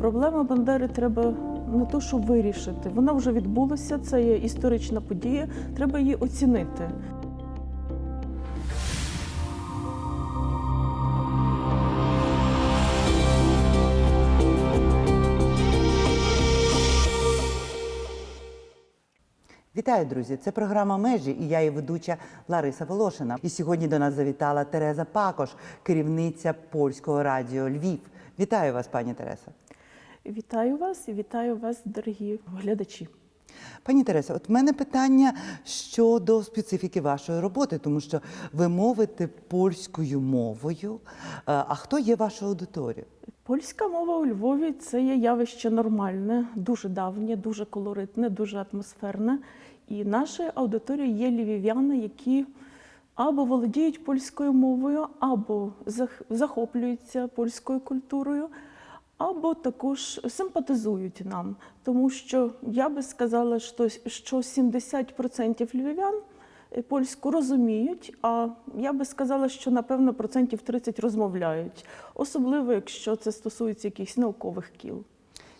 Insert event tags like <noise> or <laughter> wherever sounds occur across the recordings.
Проблема Бандери треба не то, що вирішити. Вона вже відбулася, це є історична подія, треба її оцінити. Вітаю, друзі! Це програма Межі і я її ведуча Лариса Волошина. І сьогодні до нас завітала Тереза Пакош, керівниця польського радіо Львів. Вітаю вас, пані Тереза. Вітаю вас і вітаю вас, дорогі глядачі. Пані Тересо, от в мене питання щодо специфіки вашої роботи, тому що ви мовите польською мовою. Е, А хто є вашою аудиторією? Польська мова у Львові це є явище нормальне, дуже давнє, дуже колоритне, дуже атмосферне. І нашою аудиторією є львів'яни, які або володіють польською мовою, або зах- захоплюються польською культурою, або також симпатизують нам. Тому що я би сказала, що що 70% львів'ян е, польську розуміють, а я би сказала, що напевно процентів 30 розмовляють, особливо якщо це стосується якихось наукових кіл.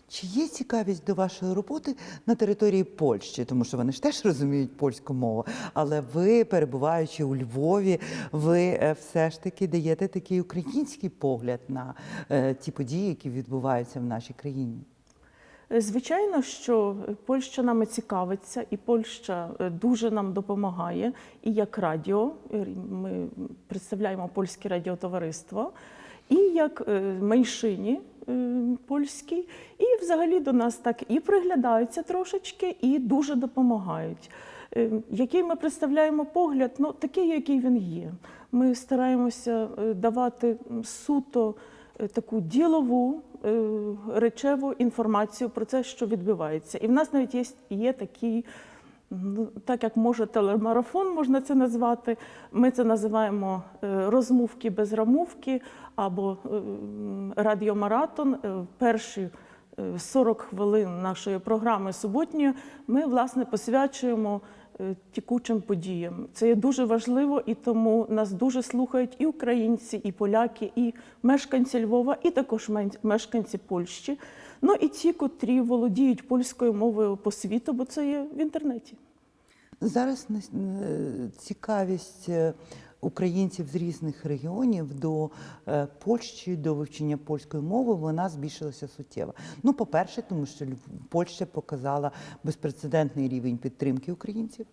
Чи є цікавість до вашої роботи на території Польщі, тому що вони ж теж розуміють польську мову, але ви, перебуваючи у Львові, ви е, все ж таки даєте такий український погляд на е, ті події, які відбуваються в нашій країні. Е, Звичайно, що Польща нами цікавиться, і Польща дуже нам допомагає. І як радіо, ми представляємо польське радіотовариство, і як е, меншині е, польській, і взагалі до нас так і приглядаються трошечки, і дуже допомагають. Е, Який ми представляємо погляд, ну такий, який він є. Ми стараємося давати суто таку ділову речеву інформацію про те, що відбувається. І в нас навіть є, є такий, так як може телемарафон, можна це назвати. Ми це називаємо е, розмовки без рамовки або е, радіомаратон. Е, Перші е, 40 хвилин нашої програми суботньої ми власне посвячуємо тікучим подіям. Це є дуже важливо, і тому нас дуже слухають і українці, і поляки, і мешканці Львова, і також мешканці Польщі. Ну і ті, котрі володіють польською мовою по світу, бо це є в інтернеті. Зараз цікавість е, українців з різних регіонів до е, Польщі, до вивчення польської мови, вона збільшилася суттєво. Ну, по-перше, тому що Польща показала безпрецедентний рівень підтримки українців,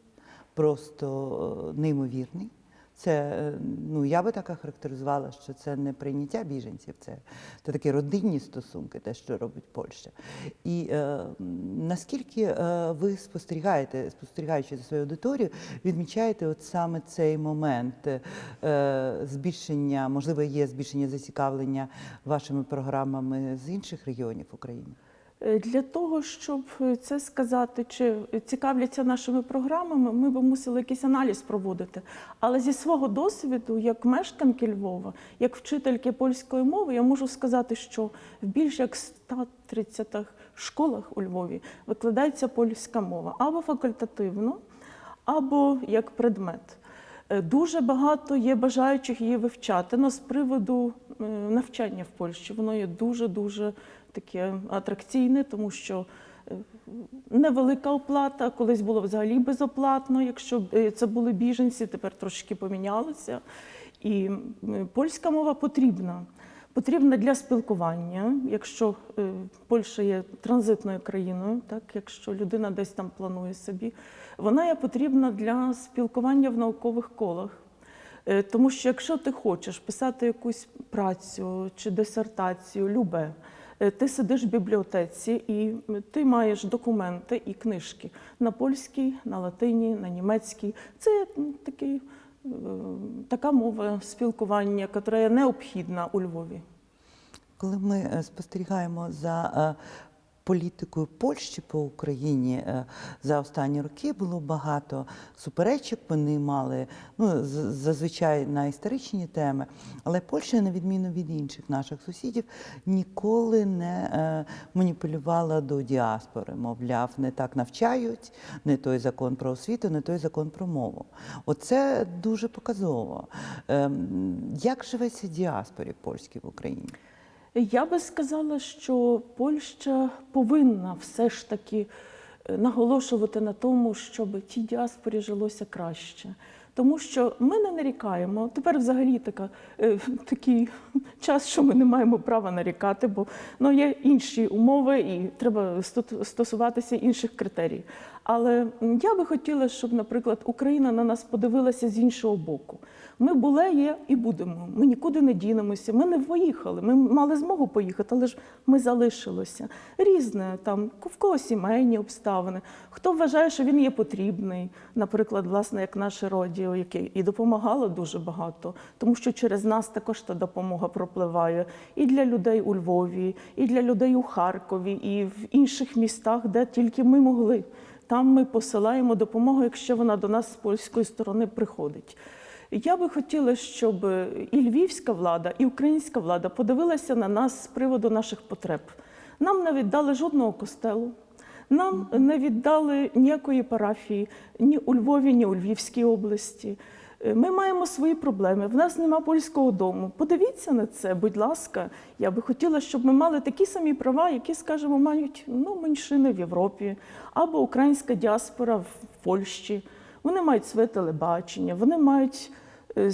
просто е, неймовірний. Це е, ну я би так охарактеризувала, що це не прийняття біженців, це, це такі родинні стосунки, те, що робить Польща. І е, наскільки е, ви спостерігаєте, спостерігаючи за свою аудиторію, відмічаєте от саме цей момент е, збільшення, можливо, є збільшення зацікавлення вашими програмами з інших регіонів України? Е, Для того, щоб е, це сказати, чи цікавляться нашими програмами, ми б мусили якийсь аналіз проводити. Але зі свого досвіду, як мешканки Львова, як вчительки польської мови, я можу сказати, що в більш як 130 школах у Львові викладається польська мова або факультативно, або як предмет. Е, Дуже багато є бажаючих її вивчати. Но з приводу е, навчання в Польщі воно є дуже дуже таке атракційне, тому що е, невелика оплата, колись було взагалі безоплатно, якщо е, це були біженці, тепер трошки помінялося. І польська мова потрібна. Потрібна для спілкування, якщо е, Польща є транзитною країною, так якщо людина десь там планує собі, вона є потрібна для спілкування в наукових колах. Тому що якщо ти хочеш писати якусь працю чи дисертацію, любе, ти сидиш в бібліотеці і ти маєш документи і книжки на польській, на латині, на німецькій. Це такий, е, така мова спілкування, яка необхідна у Львові. Коли ми е, спостерігаємо за е, політикою Польщі по Україні е, за останні роки було багато суперечок. Вони мали ну, зазвичай на історичні теми, але Польща, на відміну від інших наших сусідів, ніколи не е, маніпулювала до діаспори. Мовляв, не так навчають, не той закон про освіту, не той закон про мову. Оце дуже показово. Ем, Як живеться діаспорі польській в Україні? Я би сказала, що Польща повинна все ж таки е, наголошувати на тому, щоб тій діаспорі жилося краще. Тому що ми не нарікаємо. Тепер взагалі така, е, <laughs> такий час, що ми не маємо права нарікати, бо ну, є інші умови і треба сто- стосуватися інших критерій. Але я би хотіла, щоб, наприклад, Україна на нас подивилася з іншого боку. Ми були, є і будемо. Ми нікуди не дінемося. Ми не поїхали. Ми мали змогу поїхати, але ж ми залишилися. Різне там в кого сімейні обставини. Хто вважає, що він є потрібний, наприклад, власне, як наше радіо, яке і допомагало дуже багато, тому що через нас також та допомога пропливає і для людей у Львові, і для людей у Харкові, і в інших містах, де тільки ми могли. Там ми посилаємо допомогу, якщо вона до нас з польської сторони приходить. Я би хотіла, щоб і львівська влада, і українська влада подивилася на нас з приводу наших потреб. Нам не віддали жодного костелу, нам не віддали ніякої парафії ні у Львові, ні у Львівській області. Е, Ми маємо свої проблеми. В нас нема польського дому. Подивіться на це, будь ласка. Я би хотіла, щоб ми мали такі самі права, які, скажімо, мають ну, меншини в Європі або українська діаспора в Польщі. Вони мають своє телебачення, вони мають е,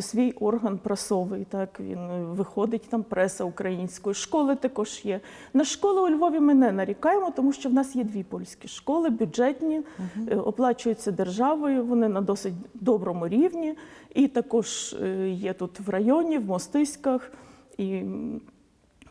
свій орган прасовий. Так він е, виходить там преса українською. Школи також є. На школи у Львові ми не нарікаємо, тому що в нас є дві польські школи, бюджетні, е, оплачуються державою. Вони на досить доброму рівні. І також є тут в районі, в Мостиськах. І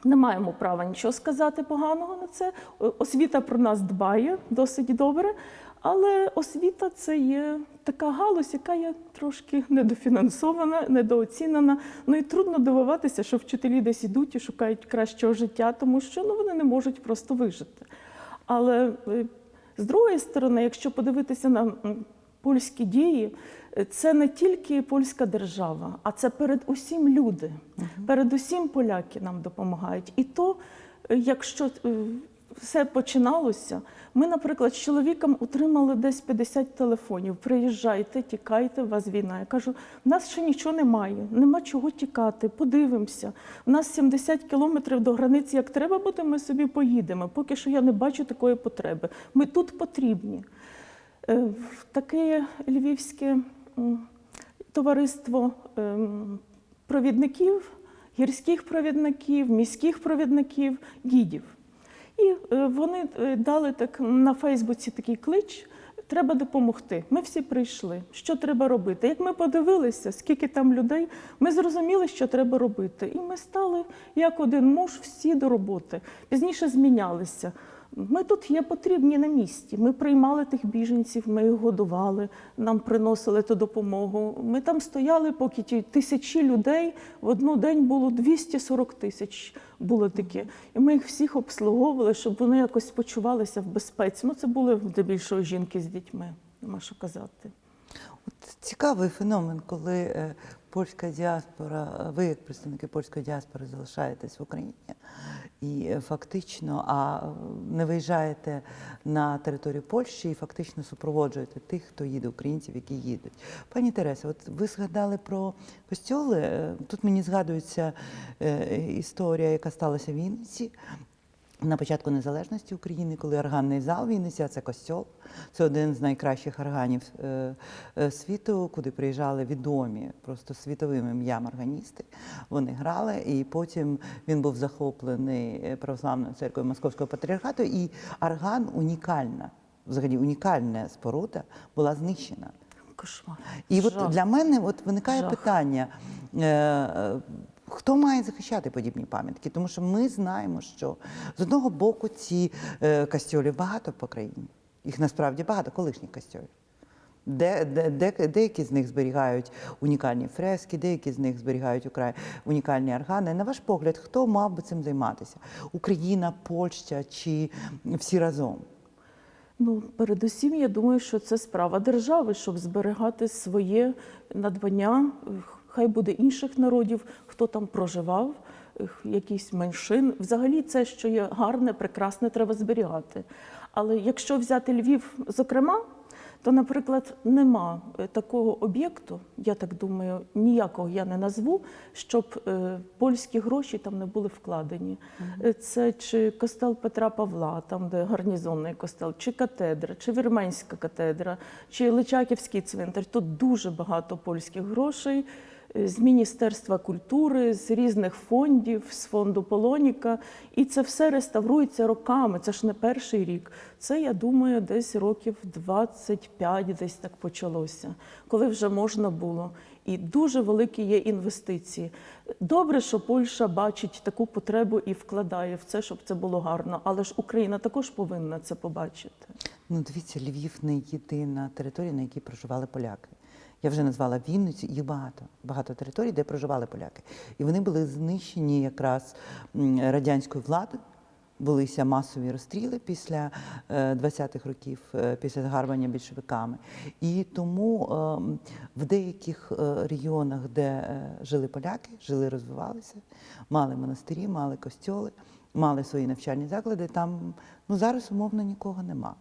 не маємо права нічого сказати поганого на це. Освіта про нас дбає досить добре, але освіта це є така галузь, яка є трошки недофінансована, недооцінена. Ну і трудно дивуватися, що вчителі десь ідуть і шукають кращого життя, тому що ну, вони не можуть просто вижити. Але е, з другої сторони, якщо подивитися на польські дії, це не тільки польська держава, а це перед усім люди. Перед усім поляки нам допомагають. І то, е, якщо е, все починалося, ми, наприклад, з чоловіком отримали десь 50 телефонів. Приїжджайте, тікайте, у вас війна. Я кажу, в нас ще нічого немає, нема чого тікати, подивимося. У нас 70 кілометрів до границі, як треба буде, ми собі поїдемо. Поки що я не бачу такої потреби. Ми тут потрібні. Е, Таке львівське товариство ем, провідників, гірських провідників, міських провідників, гідів. І е, вони е, дали так на Фейсбуці такий клич. Треба допомогти. Ми всі прийшли. Що треба робити? Як ми подивилися, скільки там людей, ми зрозуміли, що треба робити. І ми стали як один муж всі до роботи. Пізніше змінялися. Ми тут є потрібні на місці. Ми приймали тих біженців, ми їх годували, нам приносили ту допомогу. Ми там стояли, поки ті тисячі людей в одну день було 240 тисяч. Було таке. І ми їх всіх обслуговували, щоб вони якось почувалися в безпеці. Ну, це були здебільшого жінки з дітьми, нема що казати. От цікавий феномен, коли е, польська діаспора, е, ви як представники польської діаспори залишаєтесь в Україні і е, фактично, а е, не виїжджаєте на територію Польщі і фактично супроводжуєте тих, хто їде, українців, які їдуть. Пані Тересе, от ви згадали про костьоли. Е, Тут мені згадується історія, яка сталася в Вінниці. На початку незалежності України, коли органний зал Вінниця, це костьол, це один з найкращих органів е, е, світу, куди приїжджали відомі просто світовим ім'ям органісти. Вони грали, і потім він був захоплений е, православною церквою Московського патріархату, і орган унікальна, взагалі унікальна споруда була знищена. Кошмар. І от для мене от виникає Жах. питання. Е, е, Хто має захищати подібні пам'ятки? Тому що ми знаємо, що з одного боку ці е, костьолів багато по країні. Їх насправді багато колишніх костьолів. Де, де, де, деякі з них зберігають унікальні фрески, деякі з них зберігають украй, унікальні органи. На ваш погляд, хто мав би цим займатися? Україна, Польща чи всі разом? Ну, передусім, я думаю, що це справа держави, щоб зберігати своє надбання. Хай буде інших народів, хто там проживав, якісь меншин. Взагалі, це, що є гарне, прекрасне, треба зберігати. Але якщо взяти Львів, зокрема, то, наприклад, нема е, такого об'єкту, я так думаю, ніякого я не назву, щоб е, польські гроші там не були вкладені. Е, Це чи костел Петра Павла, там де гарнізонний костел, чи катедра, чи Вірменська катедра, чи Личаківський цвинтар. Тут дуже багато польських грошей. З Міністерства культури, з різних фондів, з фонду Полоніка, і це все реставрується роками. Це ж не перший рік. Це, я думаю, десь років 25 десь так почалося, коли вже можна було. І дуже великі є інвестиції. Добре, що Польща бачить таку потребу і вкладає в це, щоб це було гарно. Але ж Україна також повинна це побачити. Ну, дивіться, Львів не єдина територія, на якій проживали поляки. Я вже назвала Вінницю, їх багато, багато територій, де проживали поляки. І вони були знищені якраз радянською владою. Булися масові розстріли після е, 20-х років, е, після загарбання більшовиками. І тому ем, в деяких е, регіонах, де е, жили поляки, жили, розвивалися, мали монастирі, мали костьоли, мали свої навчальні заклади. Там ну зараз умовно нікого нема.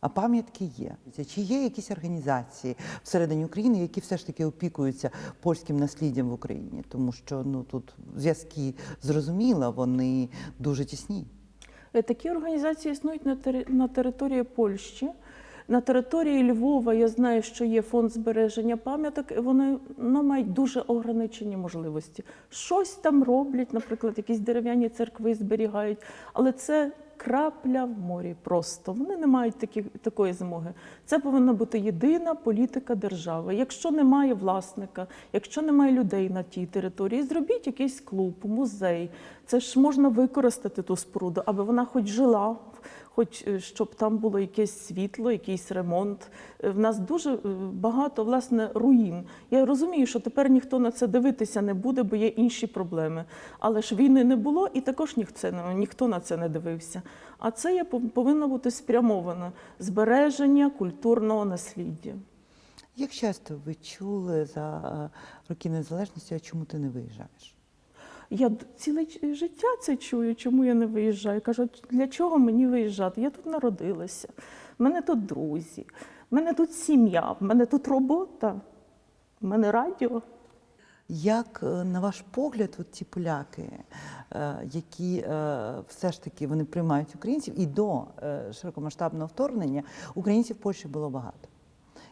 А пам'ятки є. Чи є якісь організації всередині України, які все ж таки опікуються польським насліддям в Україні? Тому що ну тут зв'язки зрозуміло, вони дуже тісні. Е, Такі організації існують на, тери- на території Польщі. На території Львова я знаю, що є фонд збереження пам'яток, і вони ну, мають дуже ограничені можливості. Щось там роблять, наприклад, якісь дерев'яні церкви зберігають, але це крапля в морі просто. Вони не мають такі, такої змоги. Це повинна бути єдина політика держави. Якщо немає власника, якщо немає людей на тій території, зробіть якийсь клуб, музей. Це ж можна використати ту споруду, аби вона хоч жила, хоч е, щоб там було якесь світло, якийсь ремонт. Е, В нас дуже е, багато власне руїн. Я розумію, що тепер ніхто на це дивитися не буде, бо є інші проблеми. Але ж війни не було, і також ніхто, ніхто на це не дивився. А це пов- повинно бути спрямовано збереження культурного насліддя. Як часто ви чули за роки незалежності, а чому ти не виїжджаєш? Я ціле життя це чую, чому я не виїжджаю. Кажу, для чого мені виїжджати? Я тут народилася, в мене тут друзі, в мене тут сім'я, в мене тут робота, в мене радіо. Як, е, на ваш погляд, от ті поляки, е, які е, все ж таки вони приймають українців, і до широкомасштабного вторгнення українців в Польщі було багато.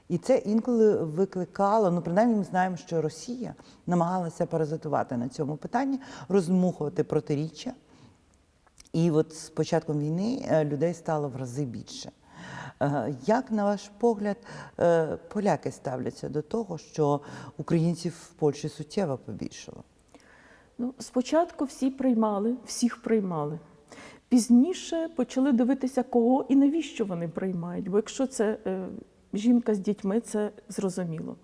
І це інколи викликало, ну принаймні ми знаємо, що Росія намагалася паразитувати на цьому питанні, розмухувати протиріччя. І от з початком війни е, людей стало в рази більше. Е, Як, на ваш погляд, е, поляки ставляться до того, що українців в Польщі суттєво побільшало? Ну, спочатку всі приймали, всіх приймали. Пізніше почали дивитися, кого і навіщо вони приймають. Бо якщо це жінка з дітьми, це зрозуміло.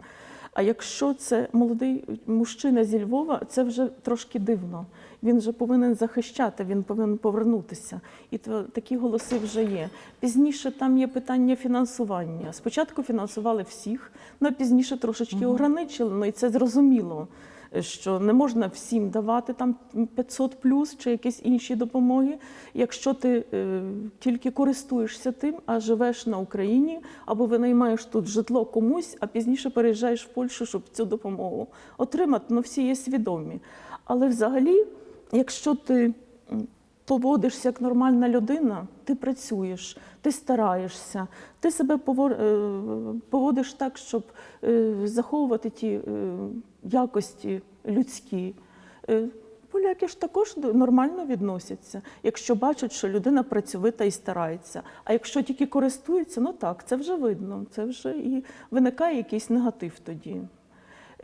А якщо це молодий мужчина зі Львова, це вже трошки дивно. Він вже повинен захищати, він повинен повернутися. І то, такі голоси вже є. Пізніше там є питання фінансування. Спочатку фінансували всіх, але пізніше трошечки ограничили. Ну і це зрозуміло що не можна всім давати там 500 плюс чи якісь інші допомоги, якщо ти е, тільки користуєшся тим, а живеш на Україні, або винаймаєш тут житло комусь, а пізніше переїжджаєш в Польщу, щоб цю допомогу отримати. Ну всі є свідомі. Але взагалі, якщо ти поводишся як нормальна людина, ти працюєш, ти стараєшся, ти себе е, поводиш так, щоб е, заховувати ті е, якості людські. Е, Поляки ж також нормально відносяться, якщо бачать, що людина працьовита і старається. А якщо тільки користується, ну так, це вже видно, це вже і виникає якийсь негатив тоді.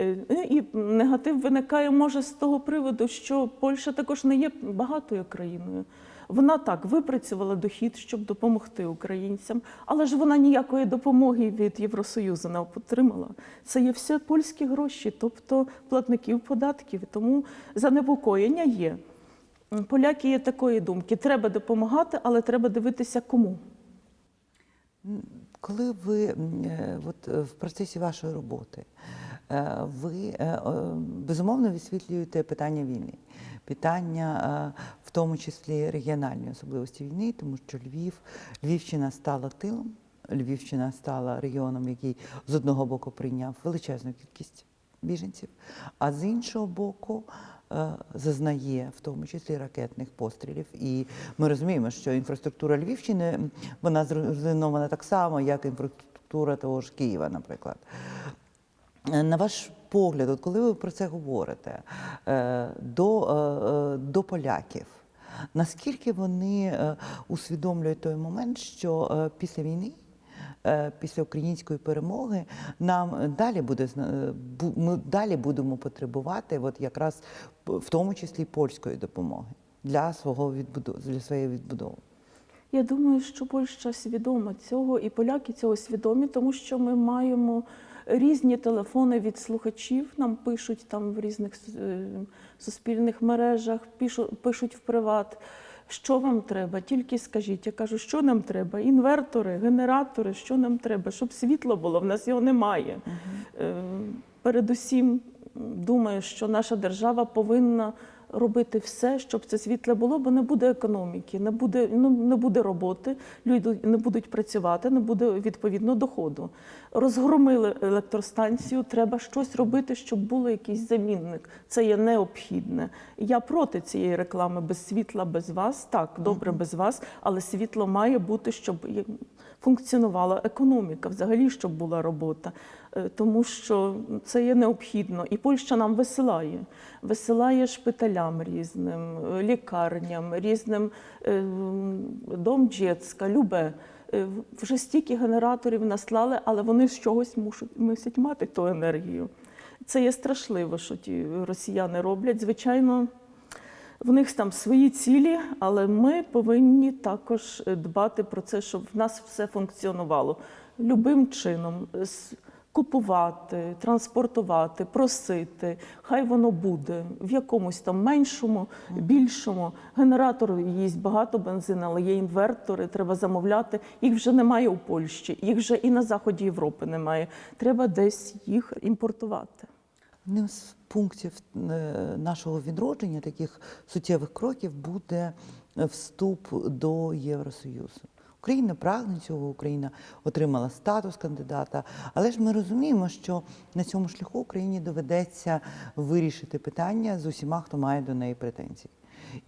Е, ну, І негатив виникає може з того приводу, що Польща також не є багатою країною. Вона так випрацювала дохід, щоб допомогти українцям, але ж вона ніякої допомоги від Євросоюзу не отримала. Це є все польські гроші, тобто платників податків. Тому занепокоєння є. Поляки є такої думки: треба допомагати, але треба дивитися кому. Коли ви е, от, е, в процесі вашої роботи, ви е, е, безумовно висвітлюєте питання війни, питання е, в тому числі регіональні особливості війни, тому що Львів, Львівщина стала тилом, Львівщина стала регіоном, який з одного боку прийняв величезну кількість біженців, а з іншого боку. е, Зазнає в тому числі ракетних пострілів, і ми розуміємо, що інфраструктура Львівщини вона зруйнована так само, як інфраструктура того ж Києва, наприклад. Е, На ваш погляд, от коли ви про це говорите е, до, е, до поляків, наскільки вони усвідомлюють той момент, що після війни, після української перемоги, нам далі буде ми далі будемо потребувати, от якраз в тому числі польської допомоги для свого відбудови для своєї відбудови. Я думаю, що Польща свідома цього, і поляки цього свідомі, тому що ми маємо різні телефони від слухачів. Нам пишуть там в різних е, суспільних мережах, пишуть в приват. Що вам треба? Тільки скажіть. Я кажу, що нам треба? Інвертори, генератори, що нам треба, щоб світло було. В нас його немає. Е, Передусім, думаю, що наша держава повинна робити все, щоб це світле було, бо не буде економіки, не буде, ну, не буде роботи, люди не будуть працювати, не буде відповідно доходу. Розгромили електростанцію, треба щось робити, щоб було якийсь замінник. Це є необхідне. Я проти цієї реклами без світла, без вас. Так, добре, без вас, але світло має бути, щоб функціонувала економіка, взагалі, щоб була робота. Е, Тому що це є необхідно. І Польща нам висилає. Висилає шпиталям різним, е, лікарням, різним е, дом Джецька, любе. Вже стільки генераторів наслали, але вони з чогось мусять, мусять мати ту енергію. Це є страшливо, що ті росіяни роблять. Звичайно, в них там свої цілі, але ми повинні також е, дбати про це, щоб в нас все функціонувало любим чином. С- Купувати, транспортувати, просити, хай воно буде в якомусь там меншому, більшому. Генератор їсть багато бензину, але є інвертори, треба замовляти. Їх вже немає у Польщі, їх вже і на заході Європи немає. Треба десь їх імпортувати. Одним з пунктів е, нашого відродження, таких суттєвих кроків, буде е, вступ до Євросоюзу. Україна прагне цього, Україна отримала статус кандидата, але ж ми розуміємо, що на цьому шляху Україні доведеться вирішити питання з усіма, хто має до неї претензії.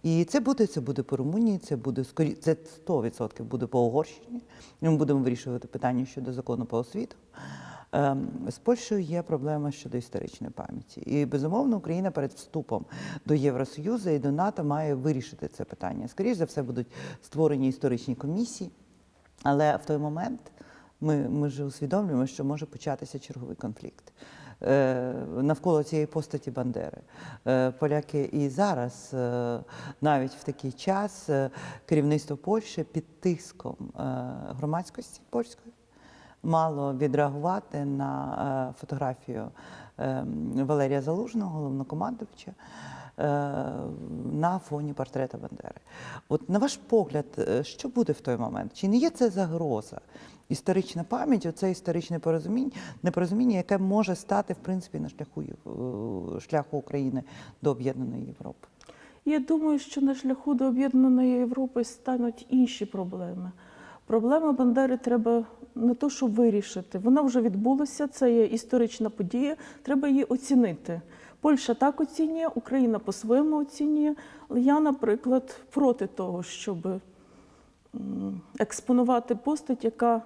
І це буде, це буде по Румунії, це буде скорі, це 100% буде по Угорщині. Ми будемо вирішувати питання щодо закону по освіту. Ем, З Польщею є проблема щодо історичної пам'яті. І безумовно Україна перед вступом до Євросоюзу і до НАТО має вирішити це питання. Скоріше за все будуть створені історичні комісії, але в той момент ми, ми ж усвідомлюємо, що може початися черговий конфлікт. Е, Навколо цієї постаті Бандери. Е, Поляки і зараз, е, навіть в такий час, керівництво Польщі під тиском громадськості польської мало відреагувати на е, фотографію е, Валерія Залужного, головнокомандувача, е, на фоні портрета Бандери. От на ваш погляд, що буде в той момент? Чи не є це загроза? Історична пам'ять, оце історичне порозуміння, непорозуміння, яке може стати в принципі на шляху шляху України до об'єднаної Європи. Я думаю, що на шляху до об'єднаної Європи стануть інші проблеми. Проблема Бандери треба не то, що вирішити. Вона вже відбулася, це є історична подія, треба її оцінити. Польща так оцінює, Україна по-своєму оцінює. Але я, наприклад, проти того, щоб експонувати постать, яка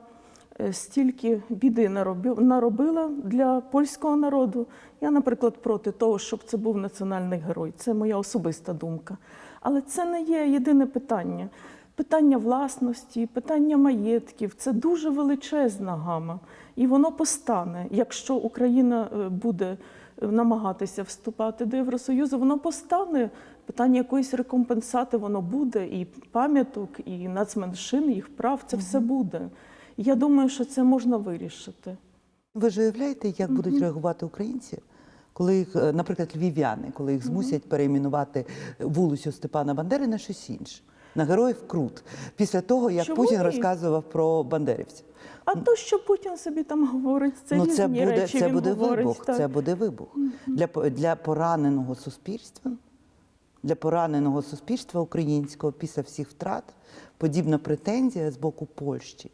е, стільки біди наробила для польського народу. Я, наприклад, проти того, щоб це був національний герой. Це моя особиста думка. Але це не є єдине питання. Питання власності, питання маєтків це дуже величезна гама. І воно постане, якщо Україна е, буде е, намагатися вступати до Євросоюзу, воно постане. Питання якоїсь рекомпенсати воно буде, і пам'яток, і нацменшин, їх прав це все буде. Я думаю, що це можна вирішити. Ви ж уявляєте, як будуть реагувати українці, коли їх, е, наприклад, львів'яни, коли їх змусять перейменувати вулицю Степана Бандери на щось інше, на героїв Крут, після того, як Чому Путін ні? розказував про бандерівців. А то, що Путін собі там говорить, це ну, різні це буде, речі. це буде говорить, вибух. так. Це буде вибух. Для, для пораненого суспільства, для пораненого суспільства українського після всіх втрат подібна претензія з боку Польщі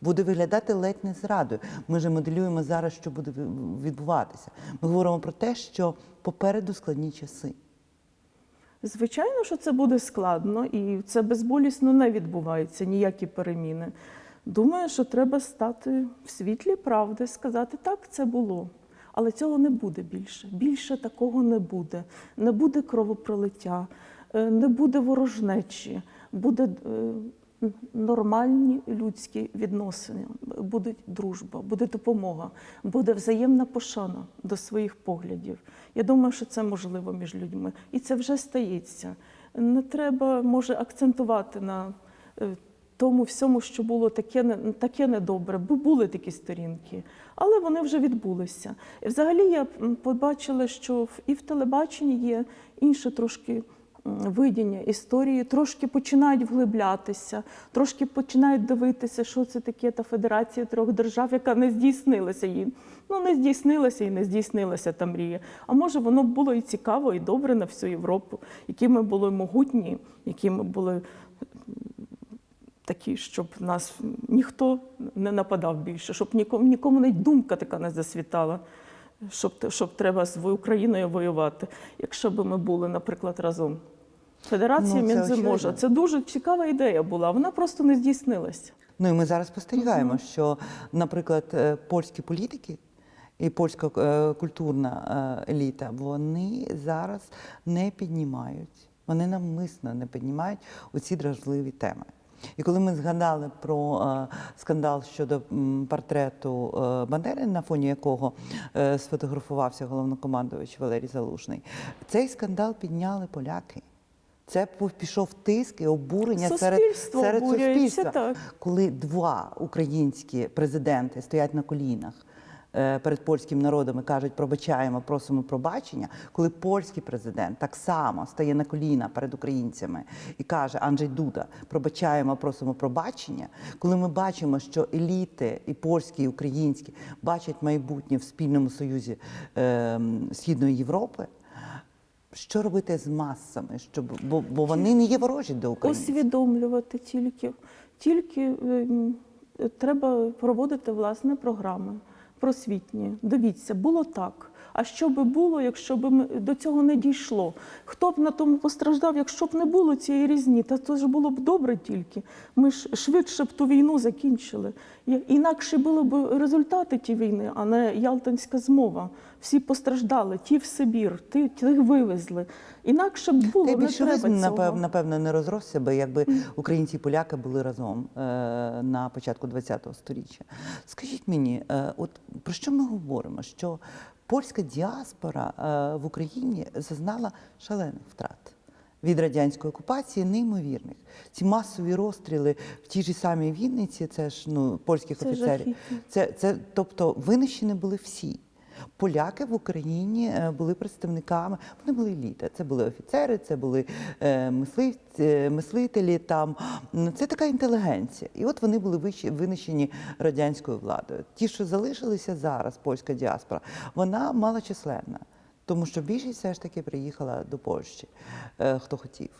буде виглядати ледь не зрадою. Ми ж моделюємо зараз, що буде відбуватися. Ми говоримо про те, що попереду складні часи. Звичайно, що це буде складно, і це безболісно не відбувається, ніякі переміни. Думаю, що треба стати в світлі правди, сказати, так, це було. Але цього не буде більше. Більше такого не буде. Не буде кровопролиття, е, не буде ворожнечі, буде е, нормальні людські відносини, буде дружба, буде допомога, буде взаємна пошана до своїх поглядів. Я думаю, що це можливо між людьми. І це вже стається. Не треба, може, акцентувати на е, тому всьому, що було таке, таке недобре, бо були такі сторінки, але вони вже відбулися. І взагалі я побачила, що і в телебаченні є інше трошки видіння історії, трошки починають вглиблятися, трошки починають дивитися, що це таке та федерація трьох держав, яка не здійснилася їй. Ну, не здійснилася і не здійснилася та мрія. А може, воно було і цікаво, і добре на всю Європу, які ми були могутні, які ми були такі, щоб нас ніхто не нападав більше, щоб нікому, нікому навіть думка така не засвітала, щоб, щоб треба з Україною воювати, якщо б ми були, наприклад, разом. Федерація Ну, це Мінземожа. Це дуже цікава ідея була, вона просто не здійснилася. Ну і ми зараз спостерігаємо, що, наприклад, е, польські політики і польська е, культурна е, еліта, вони зараз не піднімають, вони навмисно не піднімають оці дражливі теми. І коли ми згадали про скандал щодо портрету Бандери, на фоні якого сфотографувався головнокомандувач Валерій Залужний, цей скандал підняли поляки. Це пішов тиск і обурення серед, Суспільство серед обурюється, суспільства. так. Коли два українські президенти стоять на колінах е, перед польським народом і кажуть, пробачаємо, просимо пробачення, коли польський президент так само стає на коліна перед українцями і каже Анджей Дуда, пробачаємо, просимо пробачення, коли ми бачимо, що еліти і польські, і українські бачать майбутнє в спільному союзі е, Східної Європи. Що робити з масами, щоб бо, бо вони не є ворожі до України. Усвідомлювати тільки. Тільки ем, треба проводити власне програми просвітні. Дивіться, було так. А що би було, якщо б до цього не дійшло? Хто б на тому постраждав, якщо б не було цієї різні? Та це ж було б добре тільки. Ми ж швидше б ту війну закінчили. Інакше були б результати ті війни, а не Ялтинська змова. Всі постраждали, ті в Сибір, ті, тих вивезли. Інакше б було Та не треба цього. напев- напевно, не розросся би, якби українці і поляки були разом е, на початку ХХ століття. Скажіть мені, е, от про що ми говоримо? Що польська діаспора е, в Україні зазнала шалених втрат. Від радянської окупації неймовірних. Ці масові розстріли в тій ж самій Вінниці, це ж ну, польських Це офіцерів. Це, це, тобто винищені були всі. Поляки в Україні е, були представниками, вони були еліта. Це були офіцери, це були е, мислив, е, мислителі. Там це така інтелігенція. І от вони були винищені радянською владою. Ті, що залишилися зараз, польська діаспора, вона малочисленна, тому що більшість все ж таки приїхала до Польщі, хто хотів.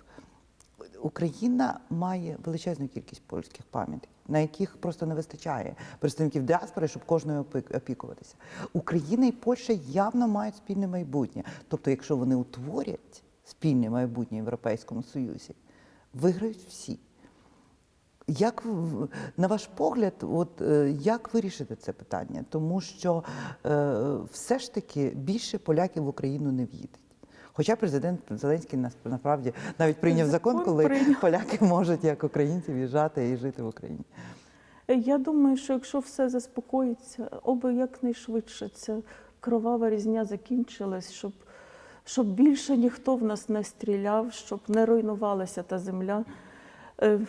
Україна має величезну кількість польських пам'яток, на яких просто не вистачає представників діаспори, щоб кожною опікуватися. Україна і Польща явно мають спільне майбутнє. Тобто, якщо вони утворять спільне майбутнє в Європейському Союзі, виграють всі. Як на ваш погляд, от е, як вирішити це питання? Тому що е, все ж таки більше поляків в Україну не в'їдуть. Хоча президент Зеленський насправді навіть прийняв закон, коли поляки можуть як українці в'їжджати і жити в Україні. Я думаю, що якщо все заспокоїться, оби якнайшвидше ця кровава різня закінчилась, щоб, щоб більше ніхто в нас не стріляв, щоб не руйнувалася та земля. Е,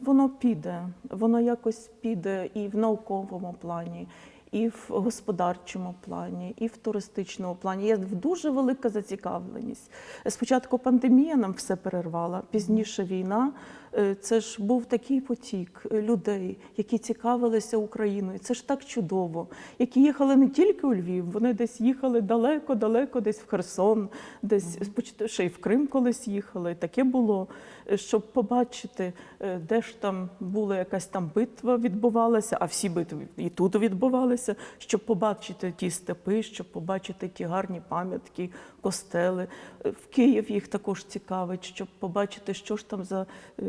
Воно піде, воно якось піде і в науковому плані, і в господарчому плані, і в туристичному плані. Є дуже велика зацікавленість. Спочатку пандемія нам все перервала, пізніше війна. Е, Це ж був такий потік е, людей, які цікавилися Україною. Це ж так чудово, які їхали не тільки у Львів, вони десь їхали далеко-далеко, десь в Херсон, десь ще й в Крим колись їхали. Таке було, е, щоб побачити, де ж там була якась там битва відбувалася, а всі битви і тут відбувалися, щоб побачити ті степи, щоб побачити ті гарні пам'ятки, костели. Е, В Київ їх також цікавить, щоб побачити, що ж там за е,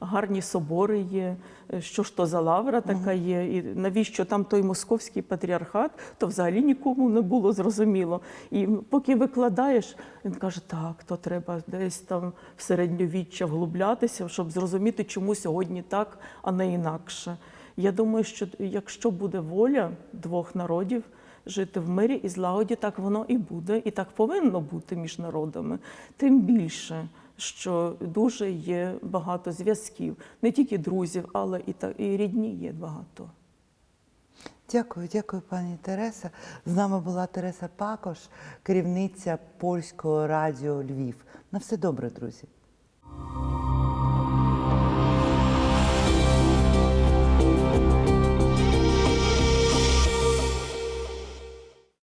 гарні собори є, е, що ж то за лавра така є, і навіщо там той московський патріархат, то взагалі нікому не було зрозуміло. І поки викладаєш, він каже, так, то треба десь там в середньовіччя вглублятися, щоб зрозуміти, чому сьогодні так, а не інакше. Я думаю, що якщо буде воля двох народів жити в мирі і злагоді, так воно і буде, і так повинно бути між народами. Тим більше, що дуже є багато зв'язків, не тільки друзів, але і, та, і рідні є багато. Дякую, дякую, пані Тереса. З нами була Тереса Пакош, керівниця польського радіо Львів. На все добре, друзі.